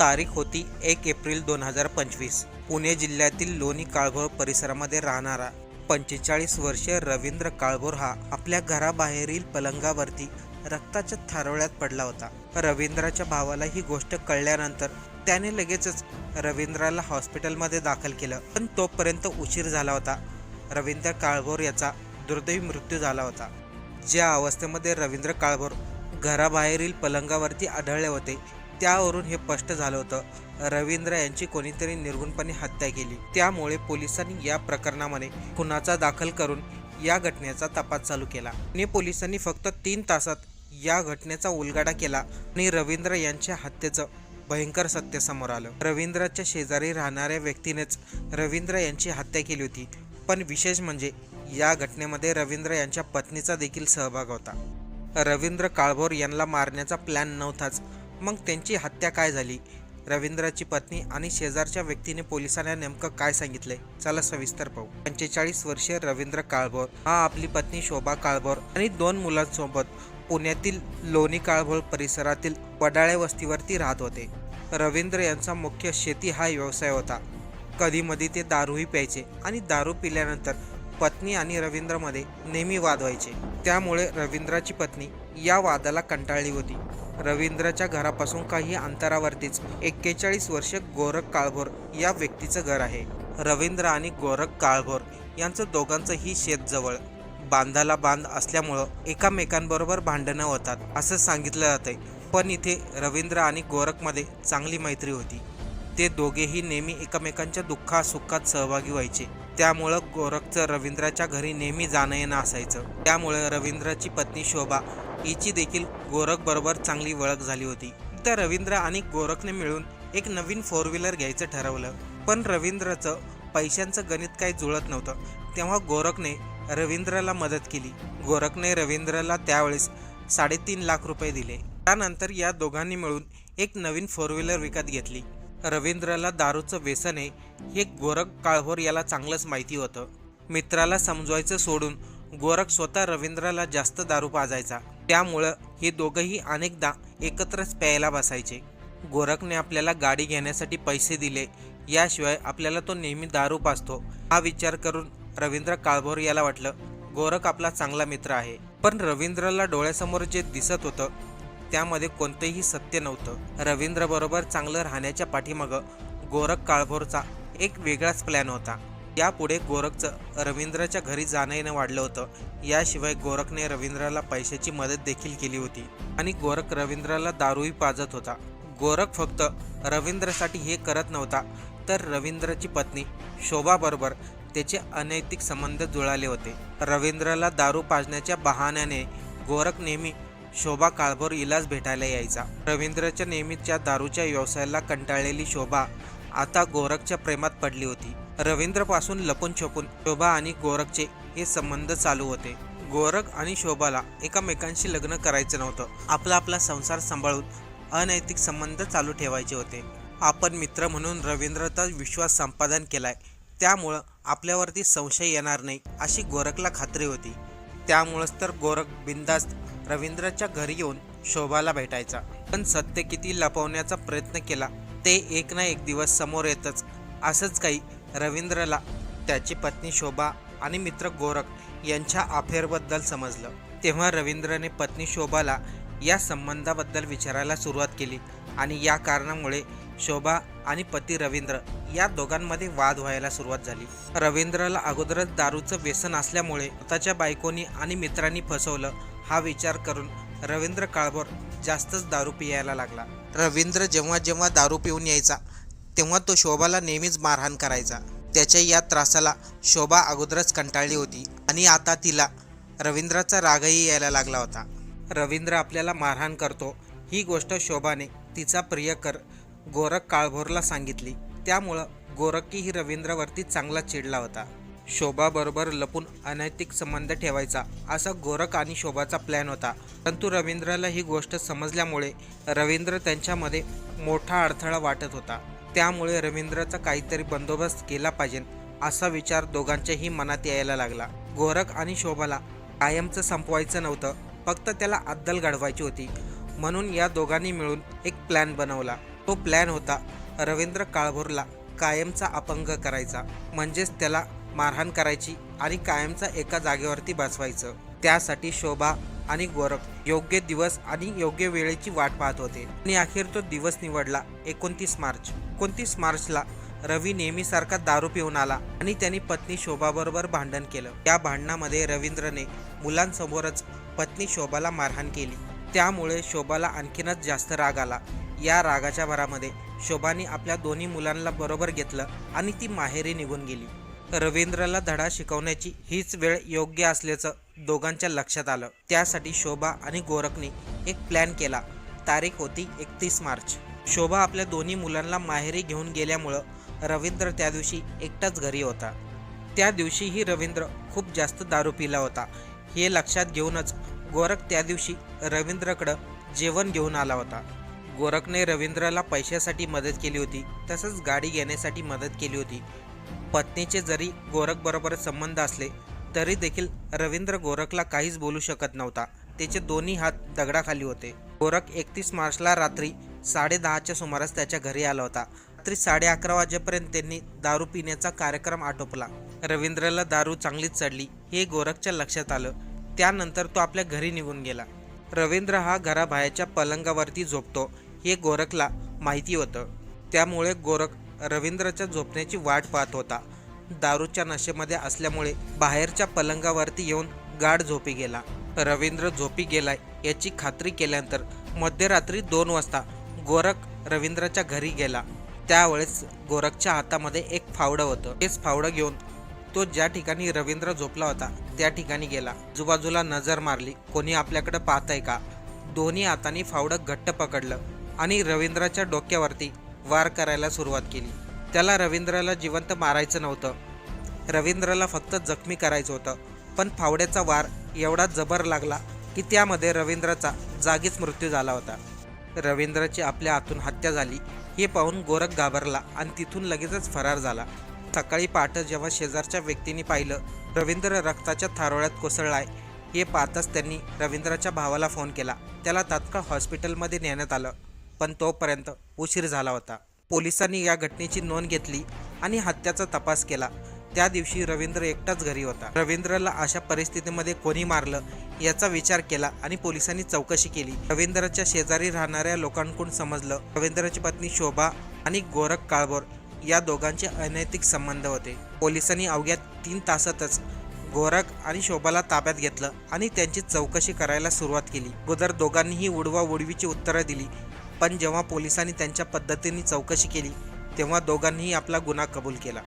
तारीख होती एक एप्रिल दोन हजार पंचवीस. पुणे जिल्ह्यातील लोणी काळभोर परिसरामध्ये राहणारा पंचेचाळीस वर्षीय रवींद्र काळभोर हा आपल्या घराबाहेरील पलंगावरती रक्ताच्या थारोळ्यात पडला होता. रवींद्राच्या भावाला ही गोष्ट कळल्यानंतर त्याने लगेचच रवींद्राला हॉस्पिटलमध्ये दाखल केलं. पण तोपर्यंत उशीर झाला होता. रवींद्र काळभोर याचा दुर्दैवी मृत्यू झाला होता. ज्या अवस्थेमध्ये रवींद्र काळभोर घराबाहेरील पलंगावरती आढळले होते त्यावरून हे स्पष्ट झालं होतं. रवींद्र यांची कोणीतरी निर्गुणपणे हत्या केली. त्यामुळे पोलिसांनी या प्रकरणामध्ये खुनाचा दाखल करून या घटनेचा तपास चालू केला. पुणे पोलिसांनी फक्त तीन तासात या घटनेचा उलगडा केला आणि रवींद्र यांच्या हत्येचं भयंकर सत्य समोर आलं. रवींद्रच्या शेजारी राहणाऱ्या व्यक्तीनेच रवींद्र यांची हत्या केली होती. पण विशेष म्हणजे या घटनेमध्ये रवींद्र यांच्या पत्नीचा देखील सहभाग होता. रवींद्र काळभोर यांना मारण्याचा प्लॅन नव्हताच. मग त्यांची हत्या काय झाली? रवींद्राची पत्नी आणि शेजारच्या व्यक्तीने पोलिसांना नेमकं काय सांगितलंय? चला सविस्तर पाहू. पंचेचाळीस वर्षीय रवींद्र काळभोर हा आपली पत्नी शोभा काळभोर आणि दोन मुलांसोबत पुण्यातील लोणी काळभोर परिसरातील वडाळे वस्तीवरती राहत होते. रवींद्र यांचा मुख्य शेती हा व्यवसाय होता. कधीमधी ते दारूही प्यायचे आणि दारू पिल्यानंतर पत्नी आणि रवींद्रमध्ये नेहमी वाद व्हायचे. त्यामुळे रवींद्राची पत्नी या वादाला कंटाळली होती. रवींद्रच्या घरापासून काही अंतरावरतीच एक्केचाळीस वर्ष गोरख काळभोर या व्यक्तीचं घर आहे. रवींद्र आणि गोरख काळभोर यांचं दोघांचंही शेत जवळ. बांधाला बांध असल्यामुळं एकामेकांबरोबर भांडणं होतात असं सांगितलं जातंय. पण इथे रवींद्र आणि गोरखमध्ये चांगली मैत्री होती. ते दोघेही नेहमी एकमेकांच्या दुःखासुखात सहभागी व्हायचे. त्यामुळं गोरखचं रवींद्राच्या घरी नेहमी जाणं येणं असायचं. त्यामुळे रवींद्राची पत्नी शोभा हिची देखील गोरखबरोबर चांगली ओळख झाली होती. तर रवींद्र आणि गोरखने मिळून एक नवीन फोर व्हीलर घ्यायचं ठरवलं. पण रवींद्रचं पैशांचं गणित काही जुळत नव्हतं. तेव्हा गोरखने रवींद्रला मदत केली. गोरखने रवींद्रला त्यावेळेस साडेतीन लाख रुपये दिले. त्यानंतर या दोघांनी मिळून एक नवीन फोर व्हीलर विकत घेतली. रवींद्रला दारूचं व्यसन आहे हे गोरख काळभोर याला चांगलंच माहिती होतं. मित्राला समजवायचं सोडून गोरख स्वतः रवींद्रला जास्त दारू पाजायचा. त्यामुळं हे दोघंही अनेकदा एकत्रच प्यायला बसायचे. गोरखने आपल्याला गाडी घेण्यासाठी पैसे दिले याशिवाय आपल्याला तो नेहमी दारू पाचतो हा विचार करून रवींद्र काळभोर याला वाटलं गोरख आपला चांगला मित्र आहे. पण रवींद्रला डोळ्यासमोर जे दिसत होतं त्यामध्ये कोणतंही सत्य नव्हतं. रवींद्र बरोबर चांगलं राहण्याच्या पाठीमागं गोरख काळभोरचा एक वेगळाच प्लॅन होता. यापुढे गोरखचं रवींद्रच्या घरी जाणं येणं वाढलं होतं. याशिवाय गोरखने रवींद्रला पैशाची मदत देखील केली होती. आणि गोरख रवींद्रला दारूही पाजत होता. गोरख फक्त रवींद्रसाठी हे करत नव्हता तर रवींद्रची पत्नी शोभाबरोबर त्याचे अनैतिक संबंध जुळाले होते. रवींद्रला दारू पाजण्याच्या बहाण्याने गोरख नेहमी शोभा काळभोर इलाज भेटायला यायचा. रवींद्रच्या नेहमीच्या दारूच्या व्यवसायाला कंटाळलेली शोभा आता गोरखच्या प्रेमात पडली होती. रवींद्रपासून लपून छपून शोभा आणि गोरखचे हे संबंध चालू होते. गोरख आणि शोभाला एकामेकांशी लग्न करायचं नव्हतं. आपला आपला संसार सांभाळून अनैतिक संबंध चालू ठेवायचे होते. आपण मित्र म्हणून रवींद्रचा विश्वास संपादन केलाय. त्यामुळं आपल्यावरती संशय येणार नाही अशी गोरखला खात्री होती. त्यामुळंच तर गोरख बिंदास्त रवींद्रच्या घरी येऊन शोभाला भेटायचा. पण सत्य किती लपवण्याचा प्रयत्न केला ते एक ना एक दिवस समोर येतच. असंच काही रवींद्रला त्याची पत्नी शोभा आणि मित्र गोरख यांच्या अफेअरबद्दल समजलं. तेव्हा रवींद्रने पत्नी शोभाला या संबंधाबद्दल विचारायला सुरुवात केली आणि या कारणामुळे शोभा आणि पती रवींद्र या दोघांमध्ये वाद व्हायला सुरुवात झाली. रवींद्रला अगोदरच दारूचं व्यसन असल्यामुळे स्वतःच्या बायकोनी आणि मित्रांनी फसवलं हा विचार करून रवींद्र काळभोर जास्तच दारू पियायला लागला. रवींद्र जेव्हा जेव्हा दारू पिऊन यायचा तेव्हा तो शोभाला नेहमीच मारहाण करायचा. त्याच्या या त्रासाला शोभा अगोदरच कंटाळली होती आणि आता तिला रवींद्राचा रागही यायला लागला होता. रवींद्र आपल्याला मारहाण करतो ही गोष्ट शोभाने तिचा प्रियकर गोरख काळभोरला सांगितली. त्यामुळं गोरखही रवींद्रवरती चांगला चिडला होता. शोभाबरोबर लपून अनैतिक संबंध ठेवायचा असा गोरख आणि शोभाचा प्लॅन होता. परंतु रवींद्रला ही गोष्ट समजल्यामुळे रवींद्र त्यांच्यामध्ये मोठा अडथळा वाटत होता. त्यामुळे रवींद्रचा काहीतरी बंदोबस्त केला पाहिजे असा विचार दोघांच्याही मनात यायला लागला. गोरख आणि शोभाला कायमचं संपवायचं नव्हतं फक्त त्याला अद्दल घडवायची होती. म्हणून या दोघांनी मिळून एक प्लॅन बनवला. तो प्लॅन होता रवींद्र काळभोरला कायमचा अपंग करायचा म्हणजेच त्याला मारहाण करायची आणि कायमचा एका जागेवरती बसवायचं. त्यासाठी शोभा आणि गोरख योग्य दिवस आणि योग्य वेळेची वाट पाहत होते. आणि अखेर तो दिवस निवडला एकोणतीस मार्च. एकोणतीस मार्चला रवी नेहमीसारखा दारू पिऊन आला आणि त्यांनी पत्नी शोभाबरोबर भांडण केलं. त्या भांडणामध्ये रवींद्रने मुलांसमोरच पत्नी शोभाला मारहाण केली. त्यामुळे शोभाला आणखीनच जास्त राग आला. या रागाच्या भरामध्ये शोभाने आपल्या दोन्ही मुलांना बरोबर घेतलं आणि ती माहेरी निघून गेली. रवींद्रला धडा शिकवण्याची हीच वेळ योग्य असल्याचं दोघांच्या लक्षात आलं. त्यासाठी शोभा आणि गोरखने एक प्लॅन केला. तारीख होती एकतीस मार्च. शोभा आपल्या दोन्ही मुलांना माहेरी घेऊन गेल्यामुळं रवींद्र त्या दिवशी एकटाच घरी होता. त्या दिवशीही रवींद्र खूप जास्त दारू पिला होता. हे लक्षात घेऊनच गोरख त्या दिवशी रवींद्रकडं जेवण घेऊन आला होता. गोरखने रवींद्रला पैशासाठी मदत केली होती तसंच गाडी घेण्यासाठी मदत केली होती. पत्नीचे जरी गोरखबरोबर संबंध असले तरी देखील रवींद्र गोरखला काहीच बोलू शकत नव्हता. त्याचे दोन्ही हात दगडाखाली होते. गोरख एकतीस मार्चला रात्री साडेदहाच्या सुमारास त्याच्या घरी आला होता. रात्री साडे अकरा वाजेपर्यंत त्यांनी दारू पिण्याचा कार्यक्रम आटोपला. रवींद्रला दारू चांगलीच चढली हे गोरखच्या लक्षात आलं. त्यानंतर तो आपल्या घरी निघून गेला. रवींद्र हा घराबाहेरच्या पलंगावरती झोपतो हे गोरखला माहिती होतं. त्यामुळे गोरख रवींद्रच्या झोपण्याची वाट पाहत होता. दारूच्या नशेमध्ये असल्यामुळे बाहेरच्या पलंगावरती येऊन गाढ झोपी गेला. रवींद्र झोपी गेलाय याची खात्री केल्यानंतर मध्यरात्री दोन वाजता गोरख रवींद्रच्या घरी गेला. त्यावेळेस गोरखच्या हातामध्ये एक फावडं होतं. तेच फावडं घेऊन तो ज्या ठिकाणी रवींद्र झोपला होता त्या ठिकाणी गेला. आजूबाजूला नजर मारली. कोणी आपल्याकडे पाहतंय का? दोन्ही हातांनी फावडं घट्ट पकडलं आणि रवींद्राच्या डोक्यावरती वार करायला सुरुवात केली. त्याला रवींद्राला जिवंत मारायचं नव्हतं. रवींद्रला फक्त जखमी करायचं होतं. पण फावड्याचा वार एवढा जबर लागला की त्यामध्ये रवींद्राचा जागीच मृत्यू झाला होता. रवींद्रची आपल्या हातून हत्या झाली. हे पाहून गोरख घाबरला आणि तिथून लगेचच फरार झाला. सकाळी पहाटं जेव्हा शेजारच्या व्यक्तीने पाहिलं रवींद्र रक्ताच्या थारोळ्यात कोसळलाय. हे पाहताच त्यांनी रवींद्राच्या भावाला फोन केला. त्याला तात्काळ हॉस्पिटलमध्ये नेण्यात आलं पण तोपर्यंत उशीर झाला होता. पोलिसांनी या घटनेची नोंद घेतली आणि हत्याचा तपास केला. त्या दिवशी रवींद्र एकटाच घरी होता. रवींद्रला अशा परिस्थितीमध्ये कोणी मारलं याचा विचार केला आणि पोलिसांनी चौकशी केली. रवींद्रच्या शेजारी राहणाऱ्या लोकांकडून समजलं रवींद्रची पत्नी शोभा आणि गोरख काळबोर या दोघांचे अनैतिक संबंध होते. पोलिसांनी अवघ्या तीन तासातच गोरख आणि शोभाला ताब्यात घेतलं आणि त्यांची चौकशी करायला सुरुवात केली. गोदर दोघांनीही उडवा उडवीची उत्तरं दिली. पण जेव्हा पोलिसांनी त्यांच्या पद्धतीने चौकशी केली तेव्हा दोघांनीही आपला गुन्हा कबूल केला.